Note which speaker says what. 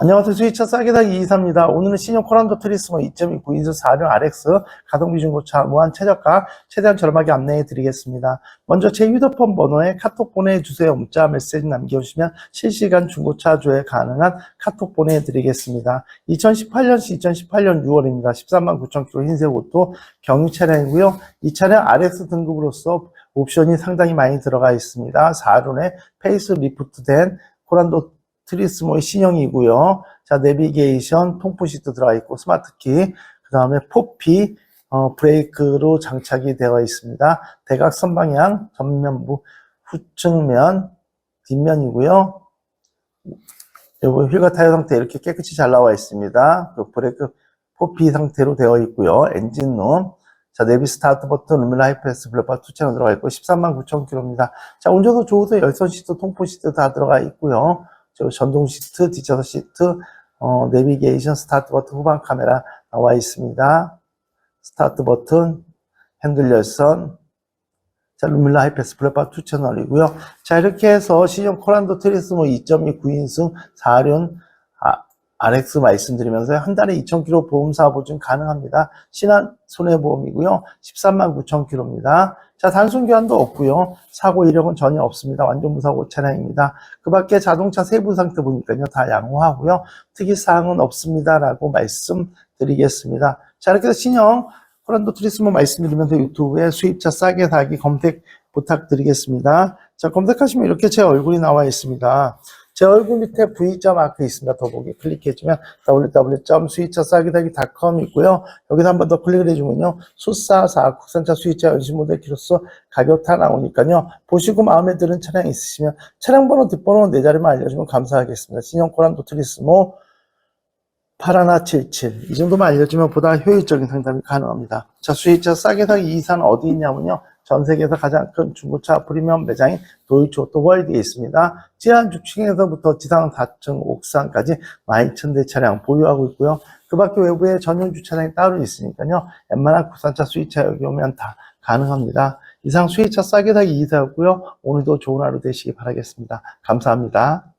Speaker 1: 안녕하세요. 수위차 싸게 사기 224입니다. 오늘은 신형 코란도 트리스모 2.2 9인수 4륜 RX 가동비 중고차 무한 최저가 최대한 저렴하게 안내해 드리겠습니다. 먼저 제 휴대폰 번호에 카톡 보내주세요. 문자 메시지 남겨주시면 실시간 중고차 조회 가능한 카톡 보내드리겠습니다. 2018년시 2018년 6월입니다. 13만 9천 킬로 흰색 오토 경유 차량이고요. 이 차량 RX 등급으로서 옵션이 상당히 많이 들어가 있습니다. 4륜에 페이스 리프트된 코란도 트리스모의 신형이고요. 자, 내비게이션, 통풍 시트 들어가 있고, 스마트키, 그 다음에 포피, 어, 브레이크로 장착이 되어 있습니다. 대각 선 방향, 전면부, 후측면, 뒷면이고요. 여기 휠과 타이어 상태 이렇게 깨끗이 잘 나와 있습니다. 그 브레이크 포피 상태로 되어 있고요. 엔진룸. 자, 내비 스타트 버튼, 루미나 하이패스, 블랙바 투체로 들어가 있고, 13만 9천 킬로입니다. 자, 운전도 좋으세요. 열선 시트, 통풍 시트 다 들어가 있고요. 저 전동 시트, 뒷좌석 시트, 어, 내비게이션, 스타트 버튼, 후방 카메라 나와 있습니다. 스타트 버튼, 핸들 열선, 자, 루밀라 하이패스 블랙바 2 채널이고요. 자, 이렇게 해서 신형 코란도 트리스모 2.2 9인승 4륜 아, RX 말씀드리면서 한 달에 2,000km 보험사 보증 가능합니다. 신한 손해보험이고요. 13만 9,000km입니다. 자, 단순 교환도 없고요. 사고 이력은 전혀 없습니다. 완전 무사고 차량입니다. 그 밖에 자동차 세부 상태 보니까요. 다 양호하고요. 특이사항은 없습니다라고 말씀드리겠습니다. 자, 이렇게 해서 신형 코란도 트리스모 말씀드리면서 유튜브에 수입차 싸게 사기 검색 부탁드리겠습니다. 자, 검색하시면 이렇게 제 얼굴이 나와 있습니다. 제 얼굴 밑에 V자 마크 있습니다. 더보기 클릭해주면 www.수입차싸기사기.com 있고요. 여기서 한 번 더 클릭을 해주면요. 수사사 국산차 수입차 연식 모델 키로수 가격 다 나오니까요. 보시고 마음에 드는 차량 있으시면 차량 번호 뒷번호 네 자리만 알려주면 감사하겠습니다. 신형 코란 도 트리스모 8177. 이 정도만 알려주면 보다 효율적인 상담이 가능합니다. 자, 수입차 싸게 사기 이산 어디 있냐면요. 전 세계에서 가장 큰 중고차 프리미엄 매장인 도이치 오토월드에 있습니다. 지하 6층에서부터 지상 4층 옥상까지 12,000대 차량 보유하고 있고요. 그 밖에 외부에 전용 주차장이 따로 있으니까요. 웬만한 국산차 수입차 여기 오면 다 가능합니다. 이상 수입차 싸게 사기 이사였고요. 오늘도 좋은 하루 되시기 바라겠습니다. 감사합니다.